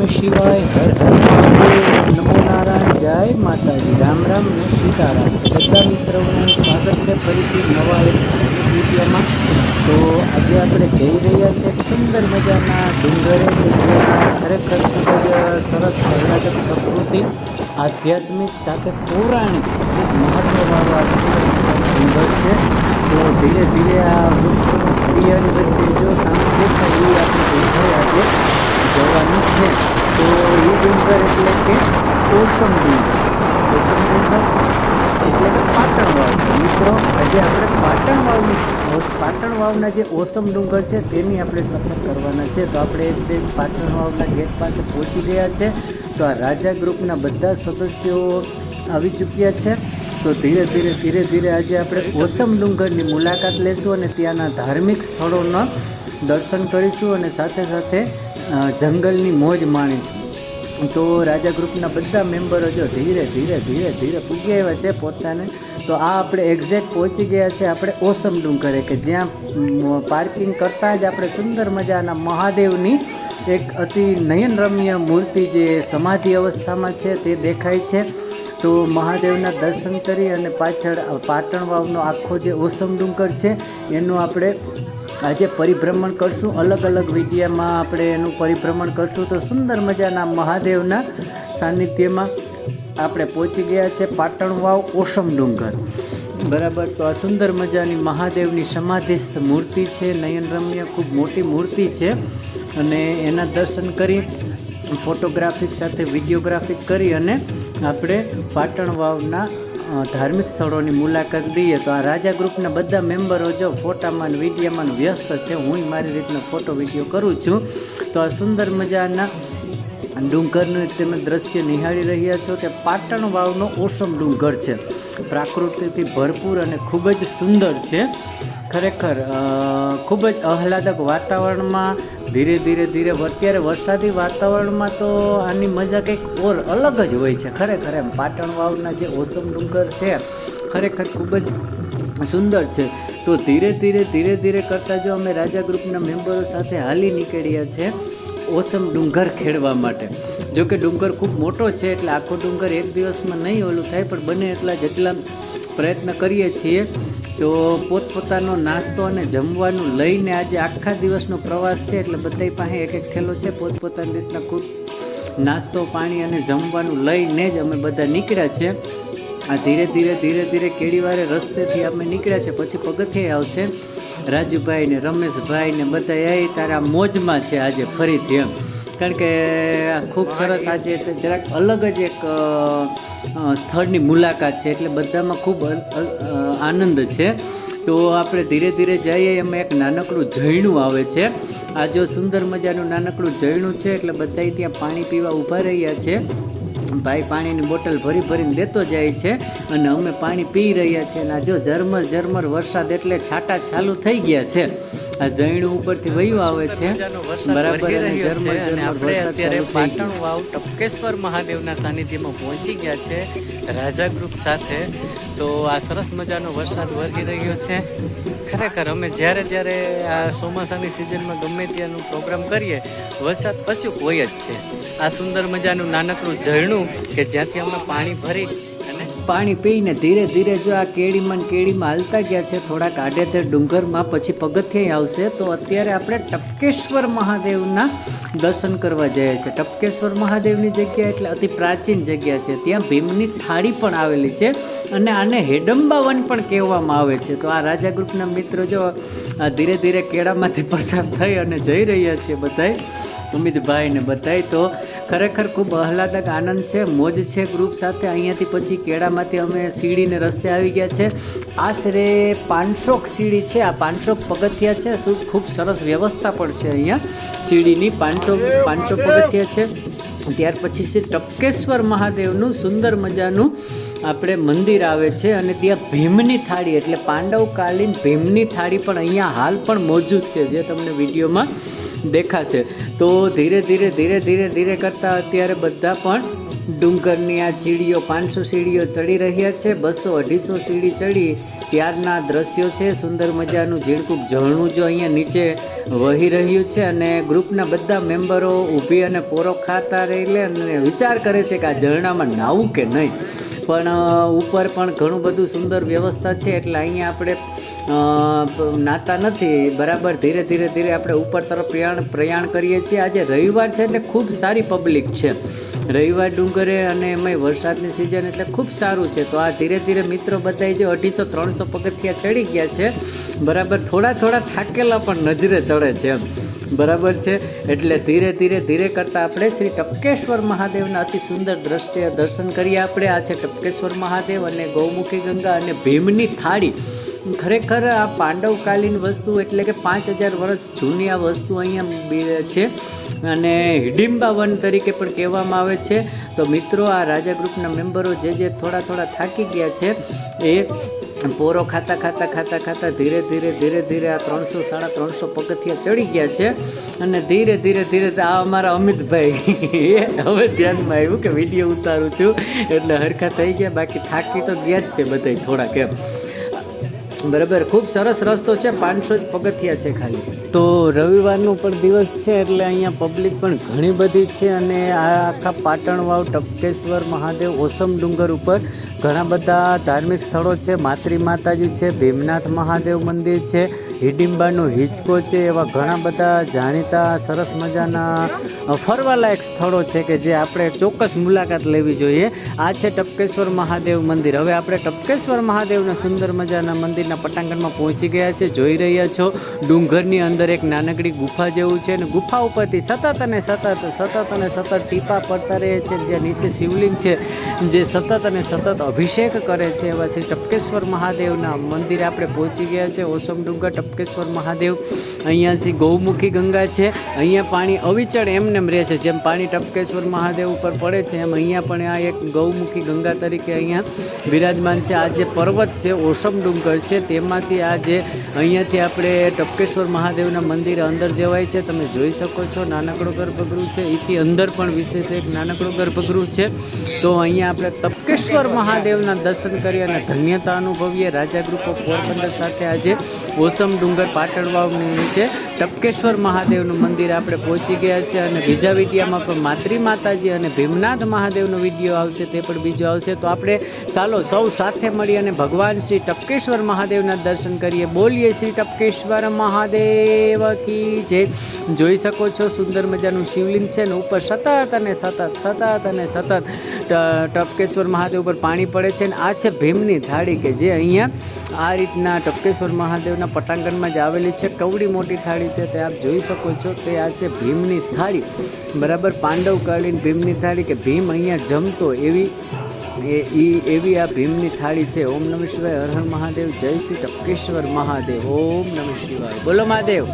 નમઃ શિવાય, હર હર નમો નારાયણ, જય માતાજી. રામ રામ ને સીતારામ. બધા મિત્રોને સ્વાગત છે ફરીથી નવા એક તો આજે આપણે જઈ રહ્યા છે સુંદર મજાના ડુંગરે, કે ખરેખર ખૂબ જ સરસ આહ્લાદક પ્રકૃતિ, આધ્યાત્મિક સાથે પૌરાણિક ખૂબ મહત્વવાળો આ સુંદર ડુંગર છે. તો ધીરે ધીરે આ વૃક્ષોની હરિયાળી વચ્ચે જો એ આપણે ડુંગરે આજે જવાનું છે. તો એ ડુંગર એટલે કે ઓસમ ડુંગર ઓસમ ડુંગર એટલે કે પાટણ વાવ. મિત્રો, આજે આપણે પાટણ વાવની પાટણ વાવના જે ઓસમ ડુંગર છે તેની આપણે સફર કરવાના છે. તો આપણે એક પાટણ વાવના ગેટ પાસે પહોંચી ગયા છે. તો આ રાજા ગ્રુપના બધા સદસ્યો આવી ચૂક્યા છે. તો ધીરે ધીરે ધીરે ધીરે આજે આપણે ઓસમ ડુંગરની મુલાકાત લેશું અને ત્યાંના ધાર્મિક સ્થળોના દર્શન કરીશું અને સાથે સાથે જંગલની મોજ માણીશું તો રાજા ગ્રુપના બધા મેમ્બરો જો ધીરે ધીરે ધીરે ધીરે પૂગી આવ્યા છે પોતાને. તો આ આપણે એક્ઝેક્ટ પહોંચી ગયા છે આપણે ઓસમ ડુંગરે કે જ્યાં પાર્કિંગ કરતાં જ આપણે સુંદર મજાના મહાદેવની એક અતિ નયનરમ્ય મૂર્તિ જે સમાધિ અવસ્થામાં છે તે દેખાય છે. તો મહાદેવના દર્શન કરી અને પાછળ પાટણ વાવનો આખો જે ઓસમ ડુંગર છે, એનું આપણે આજે પરિભ્રમણ કરશું. અલગ અલગ વિદ્યામાં આપણે એનું પરિભ્રમણ કરશું. તો સુંદર મજાના મહાદેવના સાનિધ્યમાં આપણે પહોંચી ગયા છે પાટણ વાવ ઓસમ ડુંગર. બરાબર, તો આ સુંદર મજાની મહાદેવની સમાધિસ્થ મૂર્તિ છે. નયનરમ્ય ખૂબ મોટી મૂર્તિ છે. અને એના દર્શન કરી, ફોટોગ્રાફિક સાથે વિડીયોગ્રાફિક કરી અને આપણે પાટણ વાવના ધાર્મિક સ્થળોની મુલાકાત લઈએ તો આ રાજા ગ્રુપના બધા મેમ્બરો જો ફોટામાં વિડીયોમાં વ્યસ્ત છે હું મારી રીતના ફોટો વીડિયો કરું છું. તો આ સુંદર મજાના ડુંગરનું તમે દ્રશ્ય નિહાળી રહ્યા છો કે પાટણ વાવનો ઓસમ ડુંગર છે. પ્રાકૃતિથી ભરપૂર અને ખૂબ જ સુંદર છે. ખરેખર ખૂબ જ આહલાદક વાતાવરણમાં ધીરે ધીરે ધીરે અત્યારે વરસાદી વાતાવરણમાં તો આની મજા કંઈક ઓર અલગ જ હોય છે. ખરેખર એમ પાટણ વાવના જે ઓસમ ડુંગર છે, ખરેખર ખૂબ જ સુંદર છે. તો ધીરે ધીરે ધીરે ધીરે કરતાં જો અમે રાજા ગ્રુપના મેમ્બરો સાથે હાલી નીકળ્યા છે ઓસમ ડુંગર ખેડવા માટે. જો કે ડુંગર ખૂબ મોટો છે એટલે આખો ડુંગર એક દિવસમાં નહીં ઓલું થાય, પણ બને એટલા જેટલા પ્રયત્ન કરીએ છીએ તો પોતપોતાનો નાસ્તો અને જમવાનું લઈને આજે આખા દિવસનો પ્રવાસ છે, એટલે બધા પાસે એક એક થેલો છે. પોતપોતાની રીતના ખૂબ નાસ્તો, પાણી અને જમવાનું લઈને જ અમે બધા નીકળ્યા છે. આ ધીરે ધીરે ધીરે ધીરે કેડીવારે રસ્તેથી અમે નીકળ્યા છે, પછી પગથિયે આવશે. રાજુભાઈ ને રમેશભાઈ ને બધા એ તારા મોજમાં છે આજે ફરીથી એમ. કારણ કે ખૂબ સરસ આજે જરાક અલગ જ એક સ્થળની મુલાકાત છે. એટલે બધામાં ખૂબ આનંદ છે. તો આપણે ધીરે ધીરે જઈએ, એમાં એક નાનકડું ઝરણું આવે છે. આ જો સુંદર મજાનું નાનકડું ઝરણું છે, એટલે બધા ત્યાં પાણી પીવા ઊભા રહ્યા છે. ભાઈ પાણીની બોટલ ભરી ભરીને દેતો જાય છે અને અમે પાણી પી રહ્યા છીએ અને આ જો ઝરમર ઝરમર વરસાદ એટલે છાટા ચાલુ થઈ ગયા છે. આ જૈણું ઉપરથી વયું આવે છે. બરાબર અને આપણે અત્યારે પાટણ વાવ ટપકેશ્વર મહાદેવના સાનિધ્યમાં પહોંચી ગયા છે રાજા ગ્રુપ સાથે. તો આ સરસ મજાનો વરસાદ વરસી રહ્યો છે. ખરેખર અમે જ્યારે જ્યારે આ ચોમાસાની સિઝનમાં ગમે ત્યાંનું પ્રોગ્રામ કરીએ વરસાદ અચૂક હોય જ છે. આ સુંદર મજાનું નાનકડું ઝરણું કે જ્યાંથી અમે પાણી ભરી પાણી પીને ધીરે ધીરે જો આ કેળીમાં કેળીમાં હાલતા ગયા છે, થોડાક આડેધડ ડુંગરમાં પછી પગથિયે આવશે, તો અત્યારે આપણે ટપકેશ્વર મહાદેવના દર્શન કરવા જઈએ છીએ. ટપકેશ્વર મહાદેવની જગ્યા એટલે અતિ પ્રાચીન જગ્યા છે. ત્યાં ભીમની થાળી પણ આવેલી છે અને આને હેડંબા વન પણ કહેવામાં આવે છે. તો આ રાજા ગ્રુપના મિત્રો જો ધીરે ધીરે કેળામાંથી પસાર થઈ અને જઈ રહ્યા છીએ બધાય અમિતભાઈ બધાય, તો ખરેખર ખૂબ આહલાદક આનંદ છે, મોજ છે ગ્રુપ સાથે. અહીંયાથી પછી કેળામાંથી અમે સીડીને રસ્તે આવી ગયા છે. આશરે પાંચસોક સીડી છે, આ પાંચસો પગથિયા છે. શું ખૂબ સરસ વ્યવસ્થા પણ છે અહીંયા સીડીની પાંચસો પાંચસો પગથિયા છે. ત્યાર પછી છે ટપકેશ્વર મહાદેવનું સુંદર મજાનું આપણે મંદિર આવે છે અને ત્યાં ભીમની થાળી, એટલે પાંડવકાલીન ભીમની થાળી પણ અહીંયા હાલ પણ મોજૂદ છે. જે તમને વિડીયોમાં દેખાશે. તો ધીરે ધીરે ધીરે ધીરે ધીરે કરતાં અત્યારે બધા પણ ડુંગરની આ સીડીઓ પાંચસો સીડીઓ ચડી રહ્યા છે, બસો અઢીસો સીડી ચડી. ત્યારના દ્રશ્યો છે, સુંદર મજાનું ઝીણકું ઝરણું જો અહીંયા નીચે વહી રહ્યું છે અને ગ્રુપના બધા મેમ્બરો ઊભી અને પોરો ખાતા રહેલે અને વિચાર કરે છે કે આ ઝરણામાં નાવું કે નહીં. પણ ઉપર પણ ઘણું બધું સુંદર વ્યવસ્થા છે. એટલે અહીંયા આપણે નાતા નથી. બરાબર, ધીરે ધીરે ધીરે આપણે ઉપર તરફ પ્રયાણ પ્રયાણ કરીએ છીએ. આજે રવિવાર છે એટલે ખૂબ સારી પબ્લિક છે. રવિવાર ડુંગરે અને એમાંય વરસાદની સિઝન એટલે ખૂબ સારું છે. તો આ ધીરે ધીરે મિત્રો બતાવી જે અઢીસો, ત્રણસો પગથિયા ચડી ગયા છે. બરાબર, થોડા થોડા થાકેલા પણ નજરે ચડે છે એમ. બરાબર છે? એટલે ધીરે ધીરે ધીરે કરતાં આપણે શ્રી ટપકેશ્વર મહાદેવના અતિ સુંદર દ્રશ્ય દર્શન કરીએ આપણે. આ છે ટપકેશ્વર મહાદેવ અને ગૌમુખી ગંગા અને ભીમની થાળી. ખરેખર આ પાંડવકાલીન વસ્તુ એટલે કે પાંચ હજાર વર્ષ જૂની આ વસ્તુ અહીંયા છે. અને હિડિંબા વન તરીકે પણ કહેવામાં આવે છે. તો મિત્રો, આ રાજા ગ્રુપના મેમ્બરો જે જે થોડા થોડા થાકી ગયા છે, એ પોરો ખાતા ખાતા ખાતા ખાતા ધીરે ધીરે ધીરે ધીરે આ ત્રણસો સાડા ત્રણસો પગથિયા ચડી ગયા છે. અને ધીરે ધીરે ધીરે આ અમારા અમિતભાઈ. હવે ધ્યાનમાં આવ્યું કે વીડિયો ઉતારું છું. એટલે હરખા થઈ ગયા, બાકી થાકી તો ગયા જ છે બધા થોડાક એમ. બરાબર, ખૂબ સરસ રસ્તો છે, પાંચસો જ પગથિયા છે ખાલી. તો રવિવારનો પણ દિવસ છે, એટલે અહીંયા પબ્લિક પણ ઘણી બધી છે અને આ આખા પાટણ વાવ ટપકેશ્વર, મહાદેવ, ઓસમ ડુંગર ઉપર ઘણા બધા ધાર્મિક સ્થળો છે. માતૃ માતાજી છે, ભીમનાથ મહાદેવ મંદિર છે, હિડિંબાનો હિંચકો છે, એવા ઘણા બધા જાણીતા સરસ મજાના ફરવાલાયક સ્થળો છે કે જે આપણે ચોક્કસ મુલાકાત લેવી જોઈએ. આ છે ટપકેશ્વર મહાદેવ મંદિર. હવે આપણે ટપકેશ્વર મહાદેવના સુંદર મજાના મંદિરના પટાંગણમાં પહોંચી ગયા છે. જોઈ રહ્યા છો, ડુંગરની અંદર એક નાનકડી ગુફા જેવું છે અને ગુફા ઉપરથી સતત અને સતત સતત અને સતત ટીપા પડતા રહે છે. જે નીચે શિવલિંગ છે. જે સતત અને સતત અભિષેક કરે છે એવા શ્રી ટપકેશ્વર મહાદેવના મંદિરે આપણે પહોંચી ગયા છે. ઓસમ ડુંગર, ટપકેશ્વર મહાદેવ. અહીંયાથી ગૌમુખી ગંગા છે. અહીંયા પાણી અવિચળ એમને રહે છે. જેમ પાણી ટપકેશ્વર મહાદેવ ઉપર પડે છે, એમ અહીંયા પણ આ એક ગૌમુખી ગંગા તરીકે અહીંયા વિરાજમાન છે. આ જે પર્વત છે, ઓસમ ડુંગર છે, તેમાંથી આ જે અહીંયાથી આપણે ટપકેશ્વર મહાદેવના મંદિરે અંદર જવાય છે. તમે જોઈ શકો છો, નાનકડું ગર્ભગૃહ છે. એથી અંદર પણ વિશેષ એક નાનકડું ગર્ભગૃહ છે. તો અહીંયા આપણે તપકેશ્વર મહાદેવના દર્શન કરી અને ધન્યતા અનુભવીએ. રાજા ગ્રુપ ઓફ પોરબંદર સાથે આજે ઓસમ ડુંગર પાટણ વાવની નીચે ટપકેશ્વર મહાદેવનું મંદિર આપણે પહોંચી ગયા છે અને બીજા વિડીયામાં પણ માતૃ માતાજી અને ભીમનાથ મહાદેવનો વીડિયો આવશે તે પણ બીજો આવશે. તો આપણે ચાલો સૌ સાથે મળી અને ભગવાન શ્રી ટપકેશ્વર મહાદેવના દર્શન કરીએ. બોલીએ શ્રી ટપકેશ્વર મહાદેવ કી જે જોઈ શકો છો સુંદર મજાનું શિવલિંગ છે ને ઉપર સતત અને સતત સતત અને સતત ટપકેશ્વર મહાદેવ ઉપર પાણી પડે છે અને આ છે ભીમની થાળી કે જે અહીંયા આ રીતના ટપકેશ્વર મહાદેવના પટાંગણમાં જ આવેલી છે. કવડી મોટી થાળી છે, તે આપ જોઈ શકો છો તે આ છે ભીમની થાળી. બરાબર પાંડવકાલીન ભીમની થાળી કે ભીમ અહીંયા જમતો એવી એ એવી આ ભીમની થાળી છે. ઓમ નમઃ શિવાય, હર હર મહાદેવ, જય શ્રી ટપકેશ્વર મહાદેવ. ઓમ નમઃ શિવાય. બોલો મહાદેવ.